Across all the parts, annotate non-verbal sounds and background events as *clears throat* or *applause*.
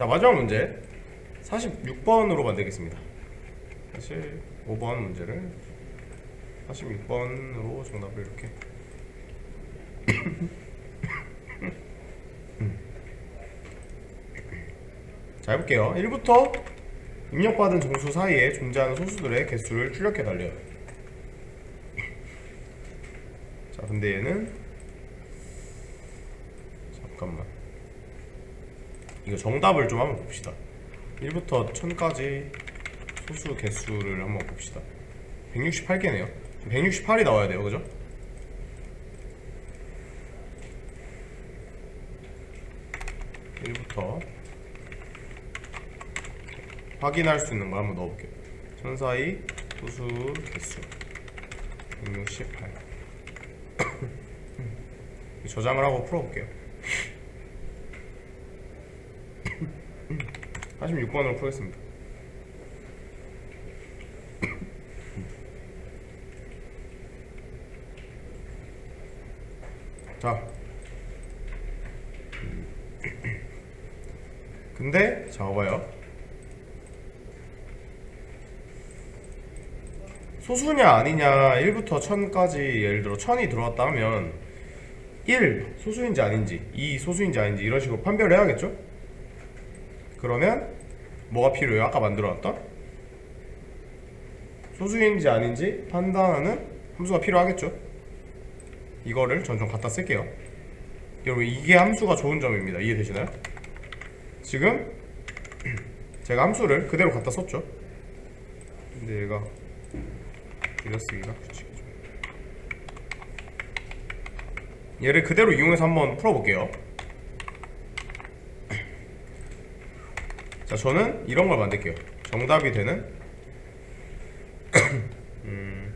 자 마지막 문제. 46번으로 만들겠습니다. 사실 5번 문제를 46번으로 정답을 이렇게 *coughs* 자 해볼게요. 1부터 입력받은 정수 사이에 존재하는 소수들의 개수를 출력해 달래요. *coughs* 자 근데 얘는 잠깐만 이거 정답을 좀 한번 봅시다. 1부터 1000까지 소수 개수를 한번 봅시다. 168개네요. 168이 나와야 돼요 그죠? 일부터 확인할 수 있는 걸 한번 넣어볼게요. 천사이 소수 개수 168 *coughs* 저장을 하고 풀어볼게요 46번으로 풀겠습니다. 자. 근데 자 봐봐요. 소수냐 아니냐 1부터 1000까지 예를 들어 1000이 들어왔다 하면 1 소수인지 아닌지 2 소수인지 아닌지 이런 식으로 판별을 해야겠죠? 그러면 뭐가 필요해요? 아까 만들어놨던 소수인지 아닌지 판단하는 함수가 필요하겠죠? 이거를 전 좀 갖다 쓸게요. 여러분 이게 함수가 좋은 점입니다. 이해되시나요? 지금 *clears throat* 제가 함수를 그대로 갖다 썼죠. 근데 얘가 이어쓰기가 규칙이죠. 얘를 그대로 이용해서 한번 풀어볼게요. 자, 저는 이런 걸 만들게요. 정답이 되는 *clears throat* 음,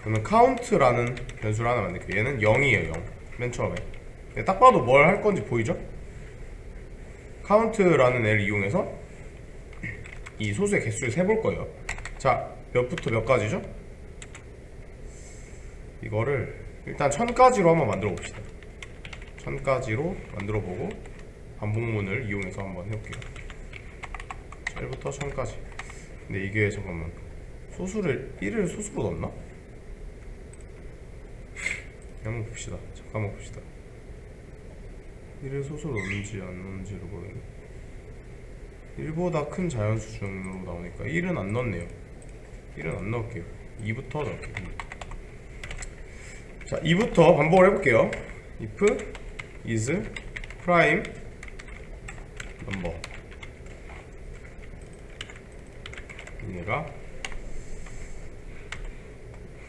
그러면 count라는 변수를 하나 만들게요. 얘는 0이에요, 0. 맨 처음에. 딱 봐도 뭘 할 건지 보이죠? count라는 애를 이용해서 *clears throat* 이 소수의 개수를 세볼 거예요. 자, 몇부터 몇 가지죠? 이거를 일단 천까지로 한번 만들어 봅시다. 천까지로 만들어 보고 반복문을 이용해서 한번 해볼게요. 1부터 천까지. 근데 이게 잠깐만 소수를 1을 소수로 넣나? 한번 봅시다. 잠깐만 봅시다. 1을 소수로 넣는지 안 넣는지를 모르겠네. 1보다 큰 자연수 중으로 나오니까 1은 안 넣네요. 1은 안 넣을게요. 2부터 넣을게요. 자, 2부터 반복을 해볼게요. if is prime number 얘가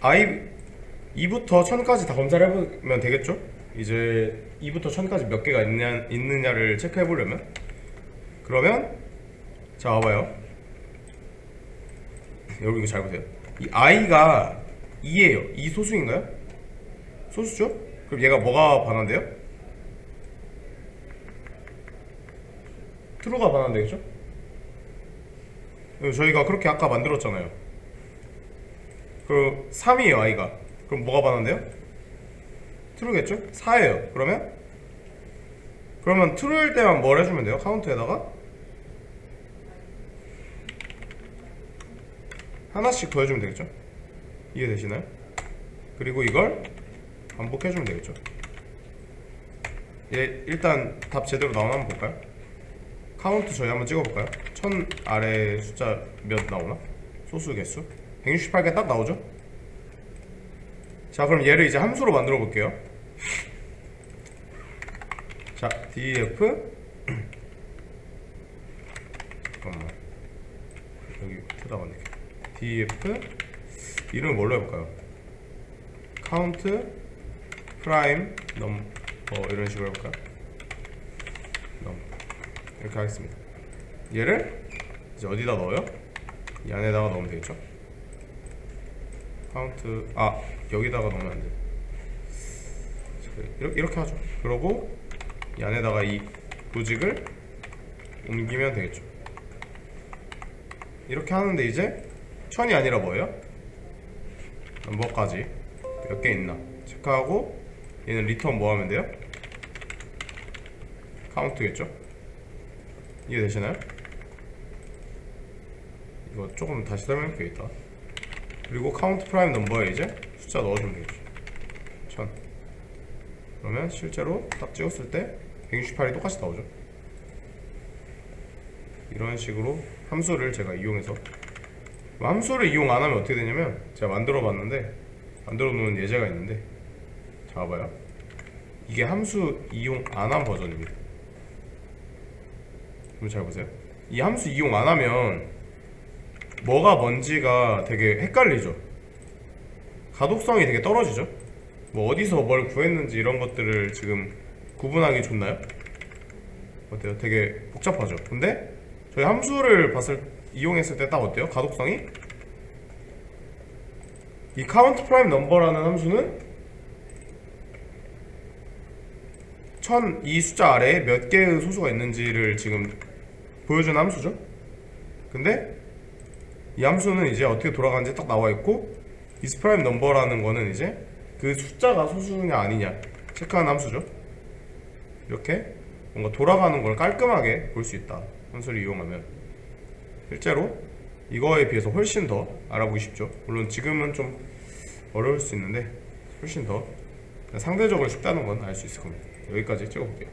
i 2부터 1000까지 다 검사를 해보면 되겠죠? 이제 2부터 1000까지 몇 개가 있냐, 있느냐를 체크해 보려면 그러면 자 와봐요 여러분 이거 잘 보세요 이 i가 2예요 2 소수인가요? 소수죠? 그럼 얘가 뭐가 반환돼요? 트루가 반환되겠죠? 저희가 그렇게 아까 만들었잖아요. 그럼 3이에요, i가. 그럼 뭐가 반환돼요? 트루겠죠? 4예요. 그러면 그러면 트루일 때만 뭘 해주면 돼요? 카운트에다가 하나씩 더해주면 되겠죠? 이해되시나요? 그리고 이걸 반복해주면 되겠죠? 예, 일단 답 제대로 나오나 한번 볼까요? 카운트 저희 한번 찍어볼까요? 1000 아래 숫자 몇 나오나? 소수 개수? 168개 딱 나오죠? 자 그럼 얘를 이제 함수로 만들어 볼게요 자 df 잠깐만 여기 트다 만들게 df 이름을 뭘로 해볼까요? count prime 어 이런 식으로 해볼까요? 이렇게 하겠습니다. 얘를 이제 어디다 넣어요? 이 안에다가 넣으면 되겠죠? 카운트 아 여기다가 넣으면 안 돼. 이렇게 이렇게 하죠. 그러고 이 안에다가 이 로직을 옮기면 되겠죠. 이렇게 하는데 이제 천이 아니라 뭐예요? 넘버까지 몇 개 있나 체크하고 얘는 리턴 뭐 하면 돼요? 카운트겠죠? 이해되시나요? 이거 조금 다시 설명할게요 이따 그리고 카운트 프라임 넘버에 이제 숫자 넣어주면 되겠죠 1000 그러면 실제로 딱 찍었을 때 168이 똑같이 나오죠. 이런 식으로 함수를 제가 이용해서 뭐 함수를 이용 안 하면 어떻게 되냐면 제가 만들어 봤는데 만들어 놓은 예제가 있는데 잡아봐요. 이게 함수 이용 안 한 버전입니다 한번 잘 보세요 이 함수 이용 안 하면 뭐가 뭔지가 되게 헷갈리죠 가독성이 되게 떨어지죠 뭐 어디서 뭘 구했는지 이런 것들을 지금 구분하기 좋나요? 어때요? 되게 복잡하죠 근데 저희 함수를 봤을 이용했을 때 딱 어때요? 가독성이 이 카운트 프라임 넘버라는 함수는 1000이 숫자 아래에 몇 개의 소수가 있는지를 지금 보여주는 함수죠. 근데 이 함수는 이제 어떻게 돌아가는지 딱 나와 있고 is prime number라는 거는 이제 그 숫자가 소수냐 아니냐 체크하는 함수죠. 이렇게 뭔가 돌아가는 걸 깔끔하게 볼 수 있다. 함수를 이용하면 실제로 이거에 비해서 훨씬 더 알아보기 쉽죠. 물론 지금은 좀 어려울 수 있는데 훨씬 더 상대적으로 쉽다는 건 알 수 있을 겁니다. 여기까지 찍어볼게요.